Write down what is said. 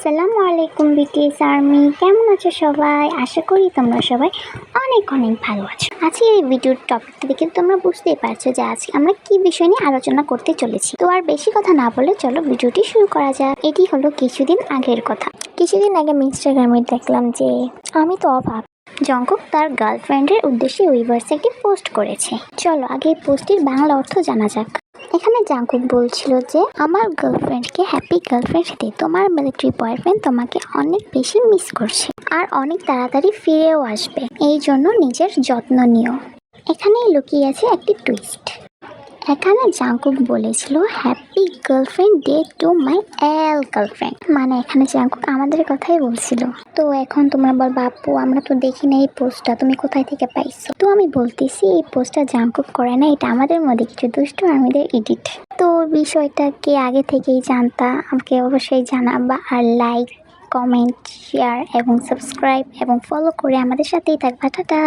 আসসালামু আলাইকুম BTS army. কেমন আছো সবাই? আশা করি তোমরা সবাই অনেক অনেক ভালো আছো। আজকে এই ভিডিওর টপিকটা দেখে তোমরা বুঝতেই পারছ যে আজকে আমরা কি বিষয় নিয়ে আলোচনা করতে চলেছি। তো আর বেশি কথা না বলে চলো ভিডিওটি শুরু করা যাক। এটি হলো কিছুদিন আগের কথা। কিছুদিন আগে আমি ইনস্টাগ্রামে দেখলাম যে আমি তো অভাব। জঙ্কুক তার গার্লফ্রেন্ডের উদ্দেশ্যে উইভার্সে একটি পোস্ট করেছে। চলো আগে এই পোস্টটির বাংলা অর্থ জানা যাক। এখানে জাঙ্কুক বলছিল যে, আমার গার্লফ্রেন্ডকে হ্যাপি গার্লফ্রেন্ড দিয়ে তোমার মিলিটারি বয়ফ্রেন্ড তোমাকে অনেক বেশি মিস করছে আর অনেক তাড়াতাড়ি ফিরেও আসবে। এই জন্য নিজের যত্ন নিও। এখানেই লুকিয়ে আছে একটি টুইস্ট এখানে জাঙ্কুক বলেছিল happy girlfriend day to my L girlfriend মানে এখানে জাঙ্কুক আমাদের কথাই বলছিল। তো এখন তোমরা বল, বাপু, আমরা তো দেখি না এই পোস্টটা, তুমি কোথায় থেকে পাইছো? তো আমি বলতেছি, এই পোস্টটা জাঙ্কুক করে না, এটা আমাদের মধ্যে কিছু দুষ্ট আর্মিদের এডিট তো বিষয়টা বিষয়টাকে আগে থেকেই জানতা, আমাকে অবশ্যই জানাবা আর লাইক কমেন্ট শেয়ার এবং সাবস্ক্রাইব এবং ফলো করে আমাদের সাথেই থাকবা। টাটা!